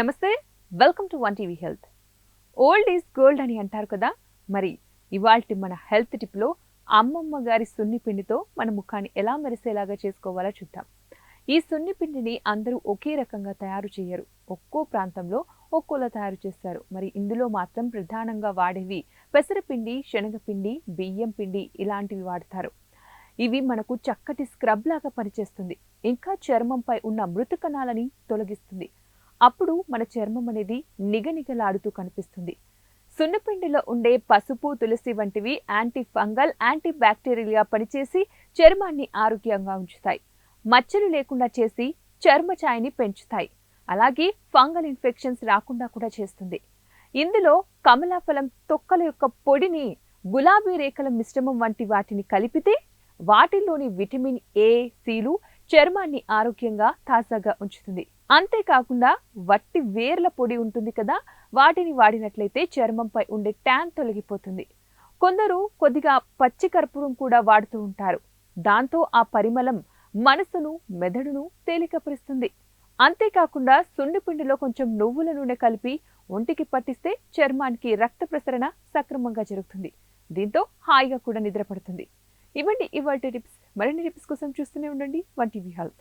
నమస్తే welcome to one TV health old is gold అని అంటారు కదా మరి ఇవాల్టి మన హెల్త్ టిప్లో అమ్మమ్మ గారి సున్నిపిండితో మన ముఖాన్ని ఎలా మెరిసేలాగా చేసుకోవాలో చూద్దాం. ఈ సున్నిపిండిని అందరూ ఒకే రకంగా తయారు చేయరు. ఒక్కో ప్రాంతంలో ఒక్కోలా తయారు చేస్తారు. మరి ఇందులో మాత్రం ప్రధానంగా వాడేవి పెసరపిండి శనగపిండి బియ్యం పిండి ఇలాంటివి వాడతారు. ఇవి మనకు చక్కటి స్క్రబ్ లాగా పనిచేస్తుంది. ఇంకా చర్మంపై ఉన్న మృతకణాలని తొలగిస్తుంది. అప్పుడు మన చర్మం అనేది నిగనిగలాడుతూ కనిపిస్తుంది. సున్నపిండిలో ఉండే పసుపు తులసి వంటివి యాంటీ ఫంగల్ యాంటీ బ్యాక్టీరియల్గా పనిచేసి చర్మాన్ని ఆరోగ్యంగా ఉంచుతాయి. మచ్చలు లేకుండా చేసి చర్మ ఛాయని పెంచుతాయి. అలాగే ఫంగల్ ఇన్ఫెక్షన్స్ రాకుండా కూడా చేస్తుంది. ఇందులో కమలాఫలం తొక్కల యొక్క పొడిని గులాబీ రేఖల మిశ్రమం వంటి వాటిని కలిపితే వాటిల్లోని విటమిన్ ఏ సిలు చర్మాన్ని ఆరోగ్యంగా తాజాగా ఉంచుతుంది. అంతేకాకుండా వట్టి వేర్ల పొడి ఉంటుంది కదా వాటిని వాడినట్లయితే చర్మంపై ఉండే ట్యాన్ తొలగిపోతుంది. కొందరు కొద్దిగా పచ్చి కర్పూరం కూడా వాడుతూ ఉంటారు. దాంతో ఆ పరిమళం మనసును మెదడును తేలికపరుస్తుంది. అంతేకాకుండా సున్నిపిండిలో కొంచెం నువ్వుల నూనె కలిపి ఒంటికి పట్టిస్తే చర్మానికి రక్త ప్రసరణ సక్రమంగా జరుగుతుంది. దీంతో హాయిగా కూడా నిద్రపడుతుంది. ఇవ్వండి ఇవాటి టిప్స్ మరిన్ని టిప్స్ కోసం చూస్తూనే ఉండండి. One TV health